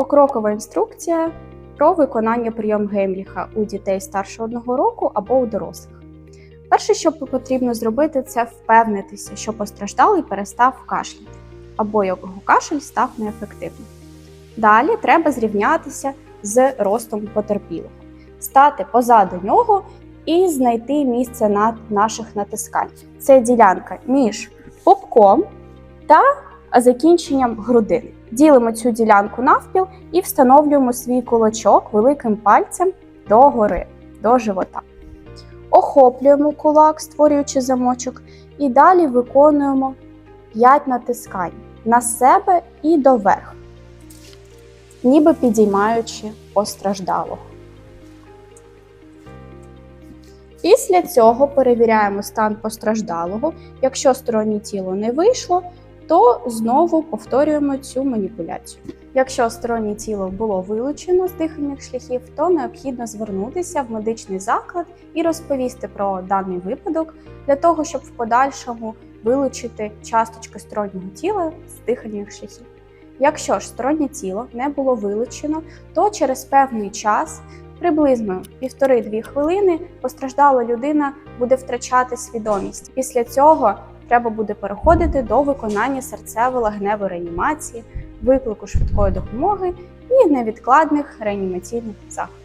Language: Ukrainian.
Покрокова інструкція про виконання прийом Геймліха у дітей старше одного року або у дорослих. Перше, що потрібно зробити, це впевнитися, що постраждалий перестав кашляти, або його кашель став неефективним. Далі треба зрівнятися з ростом потерпілого, стати позаду нього і знайти місце на наших натискань. Це ділянка між пупком та закінченням грудини. Ділимо цю ділянку навпіл і встановлюємо свій кулачок великим пальцем догори, до живота. Охоплюємо кулак, створюючи замочок, і далі виконуємо 5 натискань на себе і доверх, ніби підіймаючи постраждалого. Після цього перевіряємо стан постраждалого. Якщо стороннє тіло не вийшло, то знову повторюємо цю маніпуляцію. Якщо стороннє тіло було вилучено з дихальних шляхів, то необхідно звернутися в медичний заклад і розповісти про даний випадок для того, щоб в подальшому вилучити часточки стороннього тіла з дихальних шляхів. Якщо ж стороннє тіло не було вилучено, то через певний час, приблизно 1,5-2 хвилини, постраждала людина буде втрачати свідомість. Після цього треба буде переходити до виконання серцево-лагневої реанімації, виклику швидкої допомоги і невідкладних реанімаційних заходів.